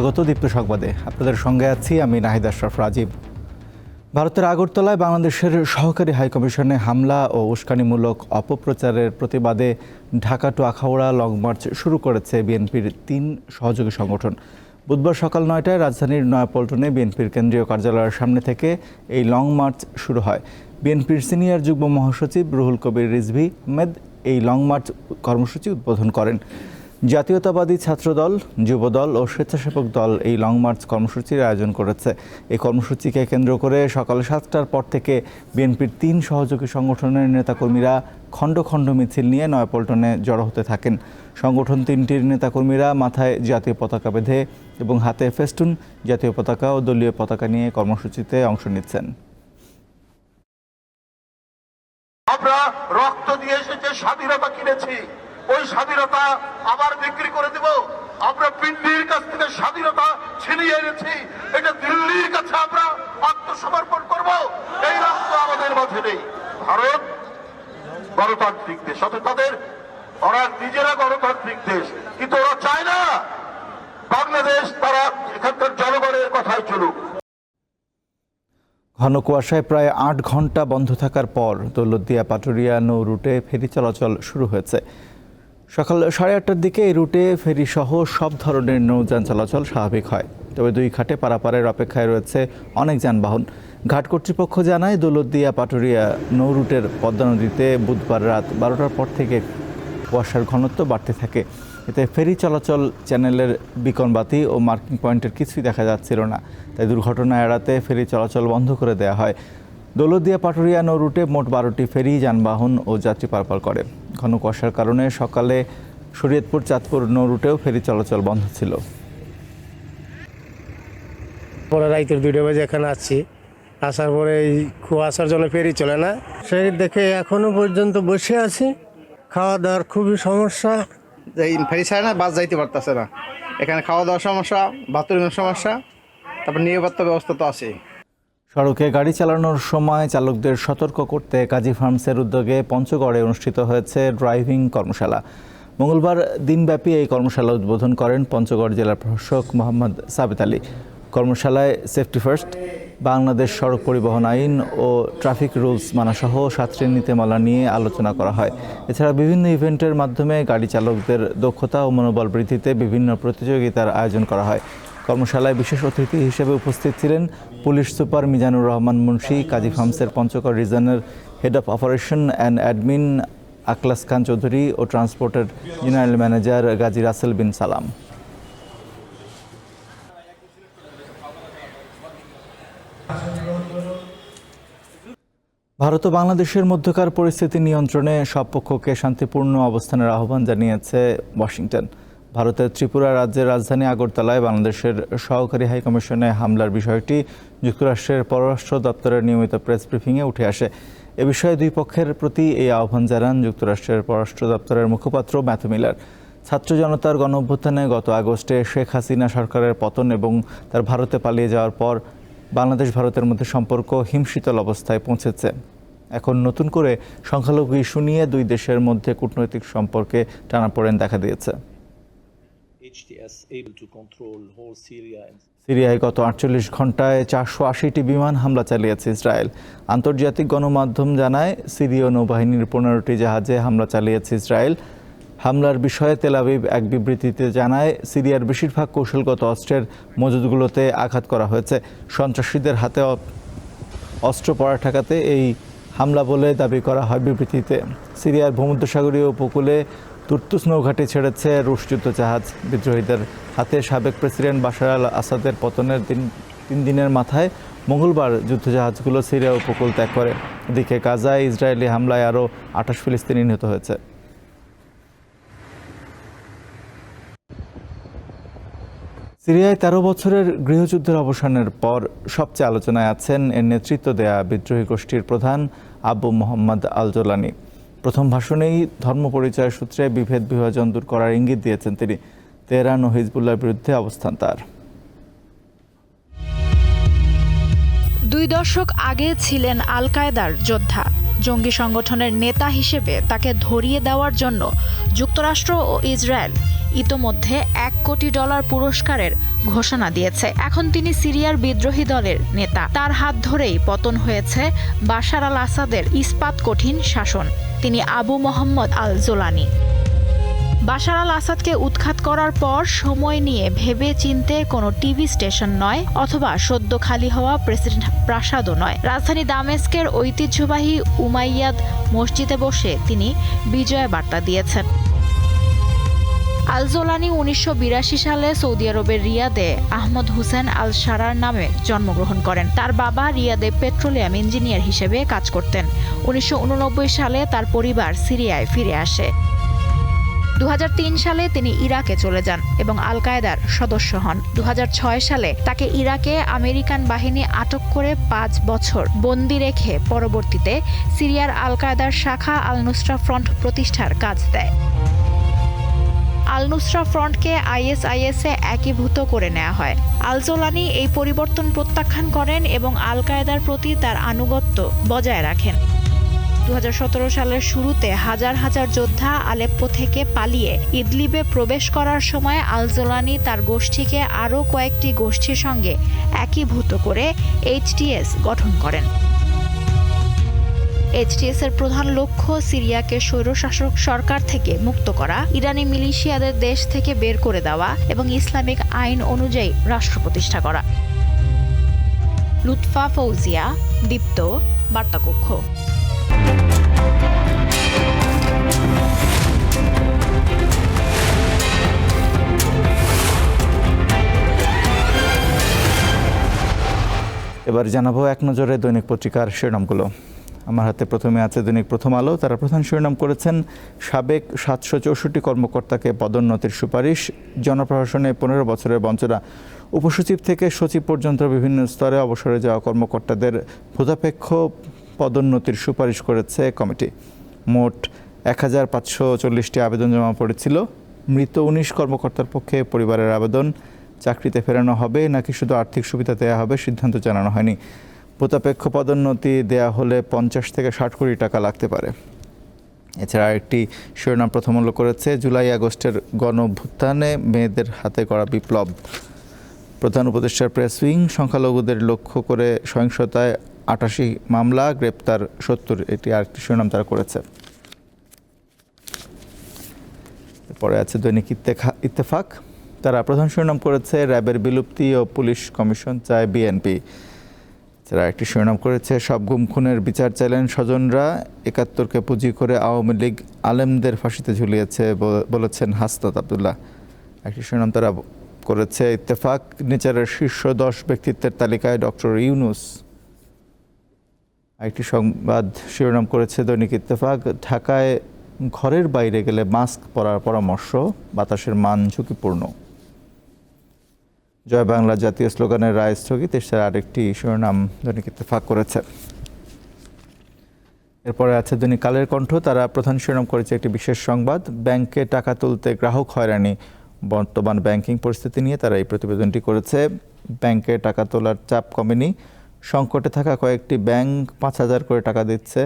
স্বাগত দীপ্ত সংবাদে। আপনাদের সঙ্গে আছি আমি নাহিদ আশরাফ রাজীব। ভারতের আগরতলায় বাংলাদেশের সহকারী হাইকমিশনে হামলা ও উস্কানিমূলক অপপ্রচারের প্রতিবাদে Dhaka to Akhaura long march শুরু করেছে বিএনপির তিন সহযোগী সংগঠন। বুধবার সকাল নয়টায় রাজধানীর নয়াপল্টনে বিএনপির কেন্দ্রীয় কার্যালয়ের সামনে থেকে এই লং মার্চ শুরু হয়। বিএনপির সিনিয়র যুগ্ম মহাসচিব রুহুল কবির রিজভি আহমেদ এই লং মার্চ কর্মসূচি উদ্বোধন করেন। জাতীয়তাবাদী ছাত্রদল, যুবদল ও স্বেচ্ছাসেবক দল এই লং মার্চ কর্মসূচির আয়োজন করেছে। এই কর্মসূচিকে কেন্দ্র করে সকাল সাতটার পর থেকে বিএনপির তিন সহযোগী সংগঠনের নেতাকর্মীরা খণ্ড খণ্ড মিছিল নিয়ে নয়াপল্টনে জড়ো হতে থাকেন। সংগঠন তিনটির নেতাকর্মীরা মাথায় জাতীয় পতাকা বেঁধে এবং হাতে ফেস্টুন, জাতীয় পতাকা ও দলীয় পতাকা নিয়ে কর্মসূচিতে অংশ নিচ্ছেন। আমরা রক্ত দিয়ে এসেছে, স্বাধীনতা কিনেছি। ওই স্বাধীনতা আবার বিক্রি করে দেব। আমরা পিন্ডির কাছ থেকে স্বাধীনতা ছিনিয়ে এনেছি। এটা দিল্লির কাছে আমরা আত্মসমর্পণ করব। এই রক্ত আমাদের মাঝে নেই। ভারত গণতান্ত্রিক দেশ, অর্থাৎ তাদের, ওরা নিজেরা গণতান্ত্রিক দেশ, কিন্তু ওরা চায় না বাংলাদেশ তারা এখানকার জনগণের কথাই চলুক। ঘন কুয়াশায় প্রায় আট ঘণ্টা বন্ধ থাকার পর দৌলতদিয়া পাটুরিয়া নৌ রুটে ফেরি চলাচল শুরু হয়েছে। সকাল সাড়ে আটটার দিকে এই রুটে ফেরি সহ সব ধরনের নৌযান চলাচল স্বাভাবিক হয়। তবে দুই ঘাটে পারাপারের অপেক্ষায় রয়েছে অনেক যানবাহন। ঘাট কর্তৃপক্ষ জানায় দৌলতদিয়া পাটুরিয়া নৌ রুটের পদ্মা নদীতে বুধবার রাত বারোটার পর থেকে কুয়াশার ঘনত্ব বাড়তে থাকে। এতে ফেরি চলাচল চ্যানেলের বিকন বাতি ও মার্কিং পয়েন্টের কিছুই দেখা যাচ্ছিল না। তাই দুর্ঘটনা এড়াতে ফেরি চলাচল বন্ধ করে দেওয়া হয়। দৌলতদিয়া পাটুরিয়া নৌ রুটে মোট বারোটি ফেরি যানবাহন ও যাত্রী পারাপার করে। ঘন কুয়াশার কারণে সকালে শরীয়তপুর চাঁদপুর নৌ রুটেও ফেরি চলাচল বন্ধ ছিল। পরে রাইতের দুইটা বাজে এখানে আসছি। আসার পরে এই কুয়াশার জন্য ফেরি চলে না। সেই দেখে এখনও পর্যন্ত বসে আছি। খাওয়া দাওয়ার খুবই সমস্যা। এই ফেরি ছাড়ে না বাস যাইতে পারতেছে না। এখানে খাওয়া দাওয়ার সমস্যা বাথরুমের সমস্যা তারপর নিরাপত্তা ব্যবস্থা তো আছে সড়কে গাড়ি চালানোর সময় চালকদের সতর্ক করতে কাজী ফার্মসের উদ্যোগে পঞ্চগড়ে অনুষ্ঠিত হয়েছে ড্রাইভিং কর্মশালা। মঙ্গলবার দিনব্যাপী এই কর্মশালা উদ্বোধন করেন পঞ্চগড় জেলা প্রশাসক মোহাম্মদ সাবিত আলী। কর্মশালায় সেফটি ফার্স্ট, বাংলাদেশ সড়ক পরিবহন আইন ও ট্রাফিক রুলস মানাসহ সাতটি নীতিমালা নিয়ে আলোচনা করা হয়। এছাড়া বিভিন্ন ইভেন্টের মাধ্যমে গাড়ি চালকদের দক্ষতা ও মনোবল বৃদ্ধিতে বিভিন্ন প্রতিযোগিতার আয়োজন করা হয়। কর্মশালায় বিশেষ অতিথি হিসেবে উপস্থিত ছিলেন পুলিশ সুপার মিজানুর রহমান মুন্সি, কাজী ফার্মসের Panchagarh রিজনের head of operation and admin Aklas Khan Chowdhury ও ট্রান্সপোর্টের জেনারেল ম্যানেজার গাজী রাসেল বিন সালাম। ভারত ও বাংলাদেশের মধ্যকার পরিস্থিতি নিয়ন্ত্রণে সব পক্ষকে শান্তিপূর্ণ অবস্থানের আহ্বান জানিয়েছে ওয়াশিংটন। ভারতের ত্রিপুরা রাজ্যের রাজধানী আগরতলায় বাংলাদেশের সহকারী হাইকমিশনে হামলার বিষয়টি যুক্তরাষ্ট্রের পররাষ্ট্র দপ্তরের নিয়মিত প্রেস ব্রিফিংয়ে উঠে আসে। এ বিষয়ে দুই পক্ষের প্রতি এই আহ্বান জানান যুক্তরাষ্ট্রের পররাষ্ট্র দপ্তরের মুখপাত্র ম্যাথু মিলার। ছাত্র জনতার গণ অভ্যুত্থানে গত আগস্টে শেখ হাসিনা সরকারের পতন এবং তার ভারতে পালিয়ে যাওয়ার পর বাংলাদেশ ভারতের মধ্যে সম্পর্ক হিমশীতল অবস্থায় পৌঁছেছে। এখন নতুন করে সংখ্যালঘু ইস্যু নিয়ে দুই দেশের মধ্যে কূটনৈতিক সম্পর্কে টানাপোড়েন দেখা দিয়েছে। সিরিয়ায় গত আটচল্লিশ ঘন্টায় চারশো আশিটি বিমান হামলা চালিয়েছে ইসরায়েল। আন্তর্জাতিক গণমাধ্যম জানায়, সিরীয় নৌবাহিনীর পনেরোটি জাহাজে হামলা চালিয়েছে ইসরায়েল। হামলার বিষয়ে তেলাবিব এক বিবৃতিতে জানায়, সিরিয়ার বেশিরভাগ কৌশলগত অস্ত্রের মজুদগুলোতে আঘাত করা হয়েছে। সন্ত্রাসীদের হাতে অস্ত্র পড়া ঠেকাতে এই হামলা বলে দাবি করা হয় বিবৃতিতে। সিরিয়ার ভূমধ্যসাগরীয় উপকূলে তুর্তুস নৌঘাটি ছেড়েছে রুশ যুদ্ধ জাহাজ বিদ্রোহীদের হাতে সাবেক প্রেসিডেন্ট বাশার আল আসাদের পতনের দিন, তিন দিনের মাথায় মঙ্গলবার যুদ্ধজাহাজগুলো সিরিয়া উপকূল ত্যাগ করে। এদিকে গাজায় ইসরায়েলি হামলায় আরও আঠাশ ফিলিস্তিনি নিহত হয়েছে। সিরিয়ায় তেরো বছরের গৃহযুদ্ধের অবসানের পর সবচেয়ে আলোচনায় আছেন এর নেতৃত্ব দেয়া বিদ্রোহী গোষ্ঠীর প্রধান আবু মোহাম্মদ আল জোলানি প্রথম ভাষণেই ধর্ম পরিচয় সূত্রে বিভেদ বিভাজন দূর করার ইঙ্গিত দিয়েছেন তিনি। তেহরান ও হিজবুল্লার বিরুদ্ধে অবস্থান তার। দুই দশক আগে ছিলেন আল কায়দার যোদ্ধা। জঙ্গি সংগঠনের নেতা হিসেবে তাকে ধরিয়ে দেওয়ার জন্য যুক্তরাষ্ট্র ও ইসরায়েল ইতোমধ্যে এক কোটি ডলার পুরস্কারের ঘোষণা দিয়েছে। এখন তিনি সিরিয়ার বিদ্রোহী দলের নেতা। তার হাত ধরেই পতন হয়েছে বাশার আল আসাদের ইস্পাত কঠিন শাসন। তিনি Abu Mohammad al Jolani. Bashar al আসাদকে উৎখাত করার পর সময় নিয়ে ভেবে চিনতে কোনো টিভি স্টেশন নয় অথবা সদ্য খালি হওয়া প্রেসিডেন্ট প্রাসাদও নয়। রাজধানী দামেস্কের ঐতিহ্যবাহী উমাইয়াদ মসজিদে বসে তিনি বিজয় বার্তা দিয়েছেন। আলজোলানি উনিশশো বিরাশি সালে সৌদি আরবের রিয়াদে আহমদ হুসেন আল সারার নামে জন্মগ্রহণ করেন। তার বাবা রিয়াদে পেট্রোলিয়াম ইঞ্জিনিয়ার হিসেবে কাজ করতেন। উনিশশো উননব্বই সালে তার পরিবার সিরিয়ায় ফিরে আসে। দু হাজার তিন সালে তিনি ইরাকে চলে যান এবং আল কায়দার সদস্য হন। দু হাজার ছয় সালে তাকে ইরাকে আমেরিকান বাহিনী আটক করে পাঁচ বছর বন্দি রেখে পরবর্তীতে সিরিয়ার আল কায়দার শাখা আল নুসরা ফ্রন্ট প্রতিষ্ঠার কাজ দেয়। আল নুসরা ফ্রন্টকে আইএসআইএস একীভূত করে নেওয়া হয়। আলজোলানি এই পরিবর্তন প্রত্যাখ্যান করেন এবং আল কায়দার প্রতি তার আনুগত্য বজায় রাখেন। দু হাজার সতেরো সালের শুরুতে হাজার হাজার যোদ্ধা আলেপ্পো থেকে পালিয়ে ইদলিবে প্রবেশ করার সময় আলজোলানি তার গোষ্ঠীকে আরও কয়েকটি গোষ্ঠীর সঙ্গে একীভূত করে এইচটিএস গঠন করেন। এইচটিএস এর প্রধান লক্ষ্য সিরিয়াকে স্বৈরশাসক সরকার থেকে মুক্ত করা, ইরানি মিলিশিয়াদের দেশ থেকে বের করে দেওয়া এবং ইসলামিক আইন অনুযায়ী রাষ্ট্র প্রতিষ্ঠা করা। লুৎফা ফৌজিয়া, দীপ্ত, বার্তাকক্ষ। এবার জানাব এক নজরে দৈনিক পত্রিকার শিরোনামগুলো। আমার হাতে প্রথমে আছে দৈনিক প্রথম আলো। তারা প্রধান শিরোনাম করেছেন, সাবেক সাতশো চৌষট্টি কর্মকর্তাকে পদোন্নতির সুপারিশ, জনপ্রশাসনে পনেরো বছরের বঞ্চনা। উপসচিব থেকে সচিব পর্যন্ত বিভিন্ন স্তরে অবসরে যাওয়া কর্মকর্তাদের ভূতাপেক্ষ পদোন্নতির সুপারিশ করেছে কমিটি। মোট এক হাজার পাঁচশো চল্লিশটি আবেদন জমা পড়েছিল। মৃত উনিশ কর্মকর্তার পক্ষে পরিবারের আবেদন। চাকরিতে ফেরানো হবে, নাকি শুধু আর্থিক সুবিধা দেওয়া হবে, সিদ্ধান্ত জানানো হয়নি। প্রতাপেক্ষ পদোন্নতি দেয়া হলে পঞ্চাশ থেকে ষাট কোটি টাকা লাগতে পারে। এছাড়া আরেকটি শিরোনাম প্রথম উল্লেখ করেছে, জুলাই আগস্টের গণভ্যুত্থানে মেয়েদের হাতে করা বিপ্লব। প্রধান উপদেষ্টার প্রেস উইং, সংখ্যালঘুদের লক্ষ্য করে সহিংসতায় আটাশি মামলা, গ্রেপ্তার সত্তর, এটি আরেকটি শিরোনাম তারা করেছে। পরে আছে দৈনিক ইত্তেফাক। তারা প্রধান শিরোনাম করেছে, র্যাবের বিলুপ্তি ও পুলিশ কমিশন চায় বিএনপি। তারা একটি শিরোনাম করেছে, সব গুম খুনের বিচার চাইলেন স্বজনরা, একাত্তরকে পুঁজি করে আওয়ামী লীগ আলেমদের ফাঁসিতে ঝুলিয়েছে বলেছেন হাসনাত আবদুল্লাহ। একটি শিরোনাম তারা করেছে, ইত্তেফাক, নেচারের শীর্ষ দশ ব্যক্তিত্বের তালিকায় ডক্টর ইউনুস। একটি সংবাদ শিরোনাম করেছে, দৈনিক ইত্তেফাক, ঢাকায় ঘরের বাইরে গেলে মাস্ক পরার পরামর্শ, বাতাসের মান ঝুঁকিপূর্ণ। জয় বাংলা জাতীয় স্লোগানের রায় স্থগিত। এছাড়া আরেকটি শিরোনাম দৈনিক ইত্তেফাক করেছে। এরপরে আছে দৈনিক কালের কণ্ঠ। তারা প্রধান শিরোনাম করেছে একটি বিশেষ সংবাদ। ব্যাংকে টাকা তুলতে গ্রাহক হয়রানি। বর্তমান ব্যাংকিং পরিস্থিতি নিয়ে তারা এই প্রতিবেদনটি করেছে। ব্যাংকে টাকা তোলার চাপ কমেনি। সংকটে থাকা কয়েকটি ব্যাংক পাঁচ হাজার করে টাকা দিচ্ছে।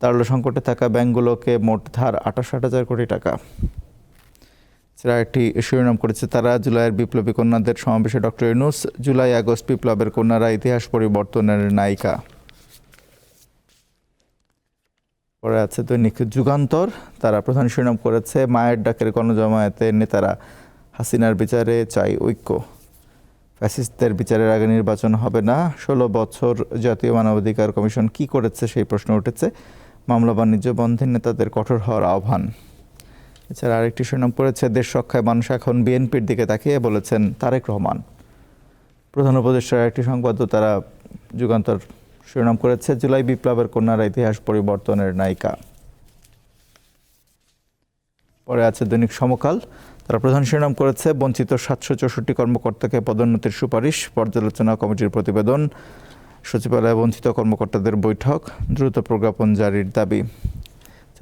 তারলে সংকটে থাকা ব্যাংকগুলোকে মোট ধার আঠাশ হাজার কোটি টাকা। এছাড়া একটি শিরোনাম করেছে তারা, জুলাইয়ের বিপ্লবী কন্যাদের সমাবেশে ডক্টর ইউনুস, জুলাই আগস্ট বিপ্লবের কন্যারা ইতিহাস পরিবর্তনের নায়িকা। পরে আছে দৈনিক যুগান্তর, তারা প্রধান শিরোনাম করেছে, মায়ের ডাকের গণজমায়েতের নেতারা হাসিনার বিচারে চাই ঐক্য। ফ্যাসিস্টদের বিচারের আগে নির্বাচন হবে না, ষোলো বছর জাতীয় মানবাধিকার কমিশন কি করেছে সেই প্রশ্ন উঠেছে। মামলা বাণিজ্য বন্ধের নেতাদের কঠোর হওয়ার আহ্বান। এছাড়া আরেকটি শিরোনাম করেছে দেশ রক্ষায় মানুষ এখন বিএনপির দিকে তাকিয়ে বলেছেন তারেক রহমান। প্রধান উপদেষ্টার একটি সংবাদও তারা যুগান্তর শিরোনাম করেছে জুলাই বিপ্লবের কন্যারা ইতিহাস পরিবর্তনের নায়িকা। পরে আছে দৈনিক সমকাল। তারা প্রধান শিরোনাম করেছে বঞ্চিত সাতশো চৌষট্টি কর্মকর্তাকে পদোন্নতির সুপারিশ, পর্যালোচনা কমিটির প্রতিবেদন, সচিবালয়ে বঞ্চিত কর্মকর্তাদের বৈঠক, দ্রুত প্রজ্ঞাপন জারির দাবি।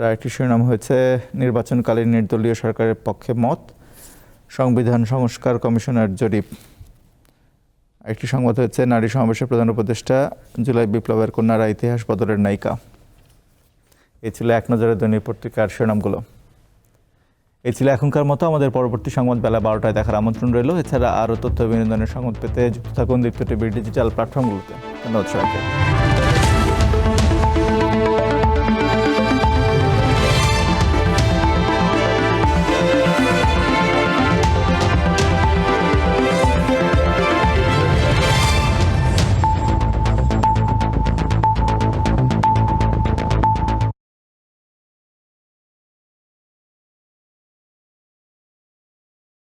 তারা একটি শিরোনাম হয়েছে, নির্বাচনকালীন নির্দলীয় সরকারের পক্ষে মত, সংবিধান সংস্কার কমিশনের জরিপ। একটি সংবাদ হয়েছে, নারী সমাবেশের প্রধান উপদেষ্টা জুলাই বিপ্লবের কন্যারা ইতিহাস বদলের নায়িকা। এই ছিল এক নজরে দৈনিক পত্রিকার শিরোনামগুলো। এই ছিল এখনকার মতো, আমাদের পরবর্তী সংবাদ বেলা বারোটায় দেখার আমন্ত্রণ রইল। এছাড়া আরও তথ্য বিনোদনের সংবাদ পেতে যুক্ত থাকুন টিভির ডিজিটাল প্ল্যাটফর্মগুলোতে ধন্যবাদ সবাইকে।